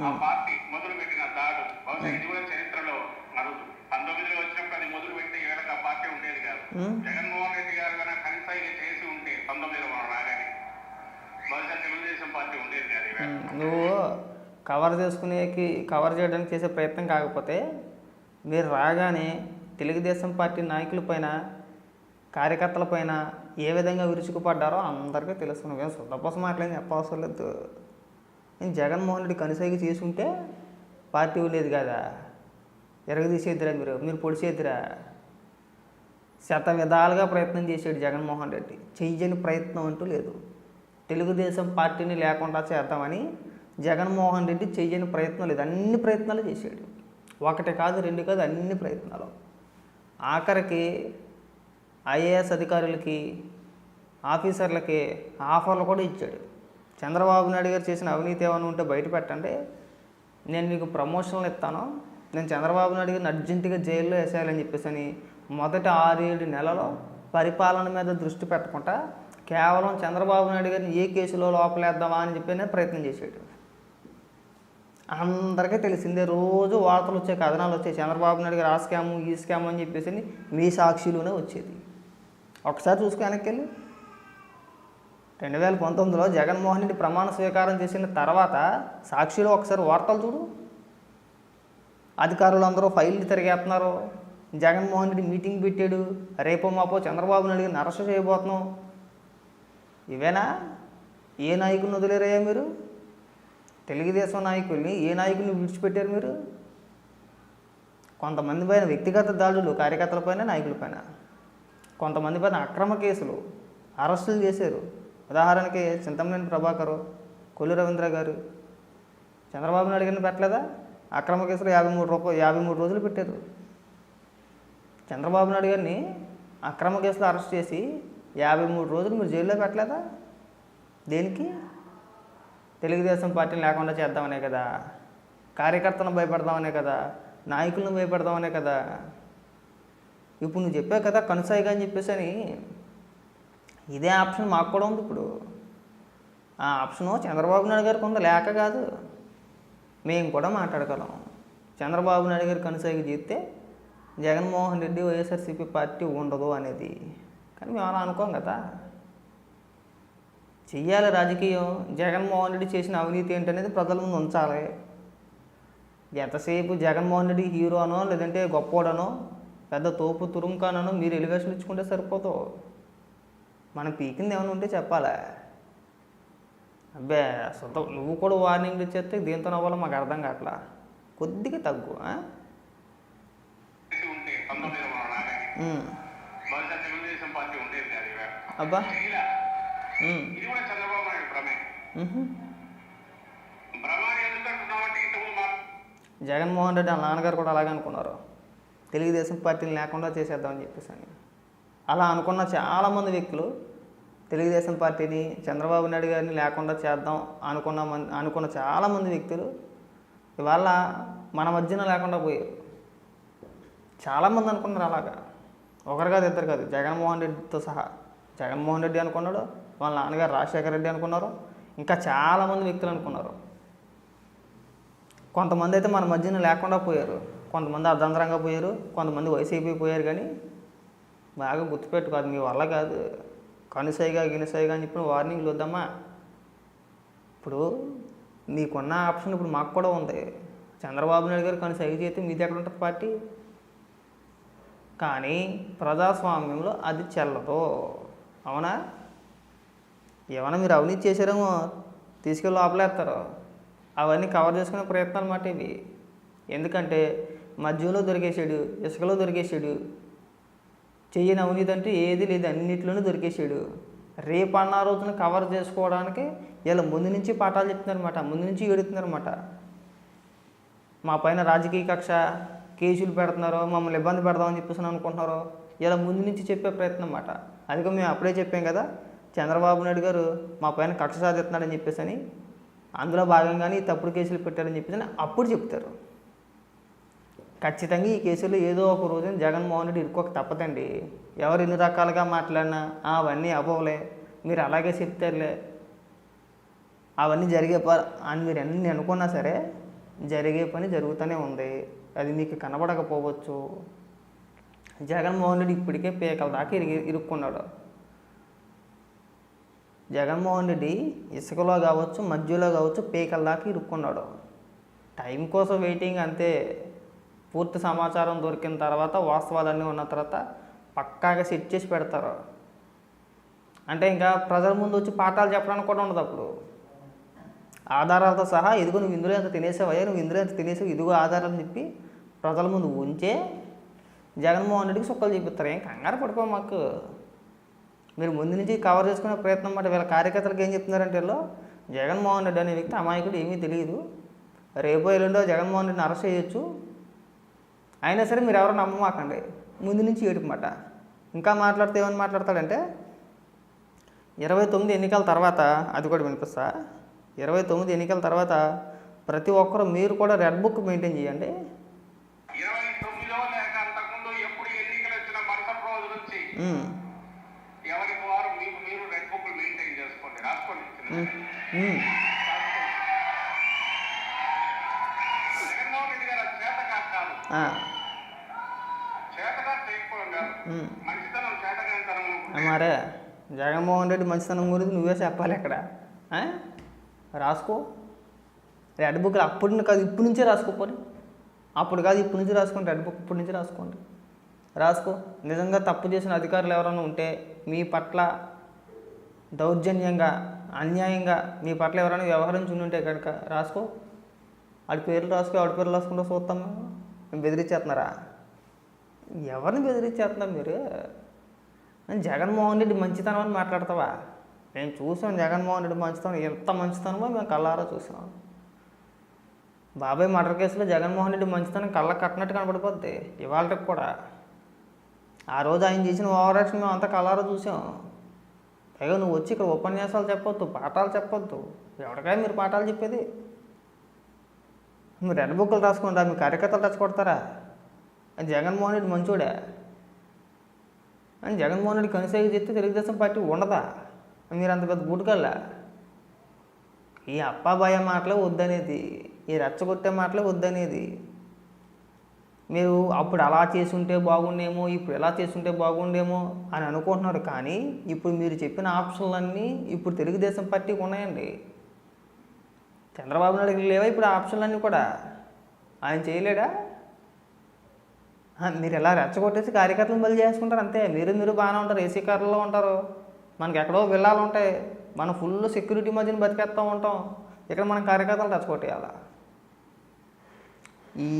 ఆ. పార్టీ మొదలు పెట్టిన దాడు. బహుశా ఇది కూడా చరిత్రలో అరుదు పంతొమ్మిదిలో వచ్చినప్పుడు అది మొదలు పెట్టి ఏళ్ళకి ఆ పార్టీ ఉండేది కాదు. జగన్మోహన్ రెడ్డి గారు కనుక కనసాగి చేసి ఉంటే పంతొమ్మిదిలో మనం రాగానే. బహుశా తెలుగుదేశం పార్టీ ఉండేది కాదు నువ్వు కవర్ చేసుకునేకి కవర్ చేయడానికి చేసే ప్రయత్నం కాకపోతే మీరు రాగానే తెలుగుదేశం పార్టీ నాయకుల పైన కార్యకర్తల పైన ఏ విధంగా విరుచుకుపడ్డారో అందరికీ తెలుసు. నువ్వేం శుద్ధపోసం మాట్లాడి చెప్పవసరం లేదు. నేను జగన్మోహన్ రెడ్డి కనుసైకి చేసుంటే పార్టీ ఉండేది కదా? ఎరగదీసేద్దిరా మీరు మీరు పొడిచేద్దిరా. శత విధాలుగా ప్రయత్నం చేశాడు జగన్మోహన్ రెడ్డి. చెయ్యని ప్రయత్నం అంటూ లేదు. తెలుగుదేశం పార్టీని లేకుండా చేద్దామని జగన్మోహన్ రెడ్డి చెయ్యని ప్రయత్నం లేదు. అన్ని ప్రయత్నాలు చేశాడు. ఒకటి కాదు రెండు కాదు అన్ని ప్రయత్నాలు. ఆఖరికి ఐఏఎస్ అధికారులకి ఆఫీసర్లకి ఆఫర్లు కూడా ఇచ్చాడు. చంద్రబాబు నాయుడు గారు చేసిన అవినీతి ఏమైనా ఉంటే బయట పెట్టండి. నేను మీకు ప్రమోషన్లు ఇస్తాను. నేను చంద్రబాబు నాయుడు గారిని అర్జెంటుగా జైల్లో వేసేయాలని చెప్పేసి అని మొదటి ఆరేడు నెలలో పరిపాలన మీద దృష్టి పెట్టకుండా కేవలం చంద్రబాబు నాయుడు గారిని ఏ కేసులో లోపలేద్దామా అని చెప్పి ప్రయత్నం చేశాడు అందరికీ తెలిసిందే రోజు వార్తలు వచ్చే కథనాలు వచ్చాయి. చంద్రబాబు నాయుడు గారు ఆ స్కాము ఈ స్కామ్ అని చెప్పేసి అని మీ సాక్షిలోనే వచ్చేది. ఒకసారి చూసుకు వెనక్కి వెళ్ళి. రెండు వేల పంతొమ్మిదిలో జగన్మోహన్ రెడ్డి ప్రమాణ స్వీకారం చేసిన తర్వాత సాక్షిలో ఒకసారి వార్తలు చూడు. అధికారులు అందరూ ఫైళ్ళు తిరిగేస్తున్నారు. జగన్మోహన్ రెడ్డి మీటింగ్ పెట్టాడు. రేపో మాపో చంద్రబాబు నాయుడు గారిని అరెస్ట్ చేయబోతున్నాం. ఇవేనా? ఏ నాయకుడిని వదిలేరయ్యా మీరు? తెలుగుదేశం నాయకుల్ని ఏ నాయకుని విడిచిపెట్టారు మీరు? కొంతమంది పైన వ్యక్తిగత దాడులు కార్యకర్తల పైన నాయకుల పైన. కొంతమంది పైన అక్రమ కేసులు అరెస్టులు చేశారు. ఉదాహరణకి చింతమనేని ప్రభాకరు కొల్లు రవీంద్ర గారు. చంద్రబాబు నాయుడు గారిని పెట్టలేదా? అక్రమ కేసులు యాభై మూడు రూపాయలు యాభై మూడు రోజులు పెట్టారు. చంద్రబాబు నాయుడు గారిని అక్రమ కేసులు అరెస్ట్ చేసి యాభై మూడు రోజులు మీరు జైల్లో పెట్టలేదా? దేనికి? తెలుగుదేశం పార్టీని లేకుండా చేద్దామనే కదా. కార్యకర్తలను భయపెడదామనే కదా. నాయకులను భయపెడదామనే కదా. ఇప్పుడు నువ్వు చెప్పావు కదా కనుసాయిగా అని చెప్పేసి అని ఇదే ఆప్షన్ మాకు కూడా ఉంది ఇప్పుడు. ఆ ఆప్షను చంద్రబాబు నాయుడు గారికి ఉంది లేక కాదు. మేము కూడా మాట్లాడగలం. చంద్రబాబు నాయుడు గారు కనుసాగి చేస్తే జగన్మోహన్ రెడ్డి వైఎస్ఆర్సీపీ పార్టీ ఉండదు అనేది. కానీ మేము అలా అనుకోం కదా. చెయ్యాలి రాజకీయం. జగన్మోహన్ రెడ్డి చేసిన అవినీతి ఏంటనేది ప్రజల ముందు ఉంచాలి. ఎంతసేపు జగన్మోహన్ రెడ్డి హీరోనో లేదంటే గొప్పోడనో పెద్ద తోపు తురుంకానో మీరు ఎలివేషన్ ఇచ్చుకుంటే సరిపోతావు మనం పీకింది ఏమైనా ఉంటే చెప్పాలా? అబ్బే సొంత నువ్వు కూడా వార్నింగ్ ఇచ్చేస్తే దేంతో నవ్వాలో మాకు అర్థం కావట్లా? కొద్దిగా తగ్గు. అబ్బా. జగన్మోహన్ రెడ్డి వాళ్ళ నాన్నగారు కూడా అలాగే అనుకున్నారు. తెలుగుదేశం పార్టీని లేకుండా చేసేద్దామని చెప్పేసి అని. అలా అనుకున్న చాలామంది వ్యక్తులు తెలుగుదేశం పార్టీని చంద్రబాబు నాయుడు గారిని లేకుండా చేద్దాం అనుకున్న అనుకున్న చాలామంది వ్యక్తులు ఇవాళ మన మధ్యన లేకుండా పోయారు. చాలామంది అనుకున్నారు అలాగా. ఒకరు కాదు ఇద్దరు కాదు జగన్మోహన్ రెడ్డితో సహా. జగన్మోహన్ రెడ్డి అనుకున్నాడు వాళ్ళ నాన్నగారు రాజశేఖర రెడ్డి అనుకున్నారు ఇంకా చాలామంది వ్యక్తులు అనుకున్నారు. కొంతమంది అయితే మన మధ్యన లేకుండా పోయారు. కొంతమంది అర్ధంతరంగా పోయారు కొంతమంది వైసీపీ పోయారు కానీ బాగా గుర్తుపెట్టుకో అది మీ వల్ల కాదు. కనుసైగా గినసైగా అని చెప్పిన వార్నింగ్లు వద్దమ్మా. ఇప్పుడు నీకున్న ఆప్షన్ ఇప్పుడు మాకు కూడా ఉంది. చంద్రబాబు నాయుడు గారు కనుసైగ చేస్తే మీది ఎక్కడ ఉంటుంది పార్టీ? కానీ ప్రజాస్వామ్యంలో అది చెల్లదు. అవునా? ఏమైనా మీరు అవినీతి చేశారేమో తీసుకెళ్ళి లోపలేస్తారు. అవన్నీ కవర్ చేసుకునే ప్రయత్నాలు మాట ఇవి. ఎందుకంటే మద్యంలో దొరికేసాడు ఇసుకలో దొరికేసాడు చెయ్యని అవినీతి అంటే ఏది లేదు అన్నిట్లోనూ దొరికేసాడు రేపు అన్న రోజున కవర్ చేసుకోవడానికి వీళ్ళ ముందు నుంచి పాఠాలు చెప్తున్నారన్నమాట ముందు నుంచి ఏడుతున్నారన్నమాట. మా పైన రాజకీయ కక్ష కేసులు పెడుతున్నారు మమ్మల్ని ఇబ్బంది పెడదామని చెప్పేసి అనుకుంటున్నారు. ఇలా ముందు నుంచి చెప్పే ప్రయత్నం అన్నమాట. అందుకే మేము అప్పుడే చెప్పాం కదా చంద్రబాబు నాయుడు గారు మా పైన కక్ష సాధిస్తున్నాడని చెప్పేసి అని అందులో భాగంగానే ఈ తప్పుడు కేసులు పెట్టారని చెప్పేసి అని అప్పుడు చెప్తారు. ఖచ్చితంగా ఈ కేసులో ఏదో ఒక రోజున జగన్మోహన్ రెడ్డి ఇరుక్కోక తప్పదండి. ఎవరు ఎన్ని రకాలుగా మాట్లాడినా అవన్నీ అవ్వలే మీరు అలాగే చెప్తారులే అవన్నీ జరిగే అని మీరు ఎన్ని అనుకున్నా సరే జరిగే పని జరుగుతూనే ఉంది. అది మీకు కనబడకపోవచ్చు. జగన్మోహన్ రెడ్డి ఇప్పటికే పేకల దాకా ఇరిగి ఇరుక్కున్నాడు. జగన్మోహన్ రెడ్డి ఇసుకలో కావచ్చు మధ్యలో కావచ్చు పేకల దాకా ఇరుక్కున్నాడు. టైం కోసం వెయిటింగ్ అంతే. పూర్తి సమాచారం దొరికిన తర్వాత వాస్తవాలన్నీ ఉన్న తర్వాత పక్కాగా సెట్ చేసి పెడతారు. అంటే ఇంకా ప్రజల ముందు వచ్చి పాఠాలు చెప్పడానికి కూడా ఉండదు అప్పుడు. ఆధారాలతో సహా ఇదిగో నువ్వు ఇందులో ఎంత తినేసావయ్యా నువ్వు ఇందులో ఎంత తినేసావు ఇదిగో ఆధారాలు చెప్పి ప్రజల ముందు ఉంచే జగన్మోహన్ రెడ్డికి సుక్కలు చూపిస్తారు. ఏం కంగారు పడిపో మాకు. మీరు ముందు నుంచి కవర్ చేసుకునే ప్రయత్నం మాట వీళ్ళ కార్యకర్తలకు ఏం చెప్తున్నారంటే వీళ్ళు జగన్మోహన్ రెడ్డి అనే వ్యక్తి అమాయకుడు ఏమీ తెలియదు. రేపో ఎల్లుండో జగన్మోహన్ రెడ్డిని అరెస్ట్ చేయొచ్చు. అయినా సరే మీరు ఎవరు నమ్మమాకండి. ముందు నుంచి ఏడుపు మాట ఇంకా మాట్లాడితే ఏమని మాట్లాడతాడంటే ఇరవై తొమ్మిది ఎన్నికల తర్వాత అది కూడా వినిపిస్తా. ఇరవై తొమ్మిది ఎన్నికల తర్వాత ప్రతి ఒక్కరు మీరు కూడా రెడ్ బుక్ మెయింటైన్ చేయండి. ఎవరికి వారు మీకు మీరు రెడ్ బుక్లు మెయింటైన్ చేసుకోండి. రాసుకోండి ఉమ్, ఉమ్, జగన్మోహన్ రెడ్డి గారు అది చేతగా కాదు ఆ, చేతగా చేయకపోవడం కాదు ఉమ్. మంచితనం చేతగానితనం ఆ, మరే జగన్మోహన్ రెడ్డి మంచితనం గురించి నువ్వే చెప్పాలి ఇక్కడ? రాసుకో. రెడ్ బుక్ అప్పుడు కాదు ఇప్పుడు నుంచే రాసుకోపోని అప్పుడు కాదు ఇప్పుడు నుంచి రాసుకోండి. రెడ్ బుక్ ఇప్పుడు నుంచి రాసుకోండి. రాసుకో. నిజంగా తప్పు చేసిన అధికారులు ఎవరైనా ఉంటే మీ పట్ల దౌర్జన్యంగా అన్యాయంగా మీ పట్ల ఎవరైనా వ్యవహరించి ఉంటే కనుక రాసుకో. వాడి పేర్లు రాసుకో వాడి పేర్లు రాసుకుంటూ చూస్తాం మేము. బెదిరించేస్తున్నారా? ఎవరిని బెదిరించేస్తున్నారు మీరు? జగన్మోహన్ రెడ్డి మంచితనం అని మాట్లాడతావా? మేము చూసాం జగన్మోహన్ రెడ్డి మంచితనం. ఎంత మంచితనమో మేము కళ్ళారా చూసాం. బాబాయ్ మర్డర్ కేసులో జగన్మోహన్ రెడ్డి మంచితనం కళ్ళ కట్టినట్టు కనపడిపోద్ది ఇవాళకి కూడా. ఆ రోజు ఆయన చేసిన ఓవరాక్షన్ మేము అంతా కళ్ళారా చూసాం. పైగా నువ్వు వచ్చి ఇక్కడ ఉపన్యాసాలు చెప్పొద్దు పాఠాలు చెప్పొద్దు. ఎవరికైనా మీరు పాఠాలు చెప్పేది. మీరు రెడ్ బుక్లు రాసుకుంటారా మీ కార్యకర్తలు రెచ్చగొడతారా? అది జగన్మోహన్ రెడ్డి మంచోడే? అని జగన్మోహన్ రెడ్డి కనుసాగి చెప్తే తెలుగుదేశం పార్టీ ఉండదా? మీరు అంత పెద్ద బూటుకల్లా ఈ అప్పాబాయ మాటలే వద్దనేది ఈ రెచ్చగొట్టే మాటలే వద్దనేది. మీరు అప్పుడు అలా చేసుంటే బాగుండేమో ఇప్పుడు ఎలా చేసుంటే బాగుండేమో అని అనుకుంటున్నారు కానీ ఇప్పుడు మీరు చెప్పిన ఆప్షన్లన్నీ ఇప్పుడు తెలుగుదేశం పార్టీకి ఉన్నాయండి. చంద్రబాబు నాయుడుకి లేవా ఇప్పుడు ఆప్షన్లన్నీ కూడా? ఆయన చేయలేడా? మీరు ఎలా రెచ్చగొట్టేసి కార్యకర్తలను బలి చేసుకుంటారు అంతే. మీరు మీరు బాగానే ఉంటారు. ఏసీ కార్లలో ఉంటారు. మనకి ఎక్కడో విల్లాలు ఉంటాయి. మనం ఫుల్ సెక్యూరిటీ మధ్యన బతికేస్తూ ఉంటాం. ఇక్కడ మనం కార్యకర్తలు రెచ్చగొట్టేయాలా? ఈ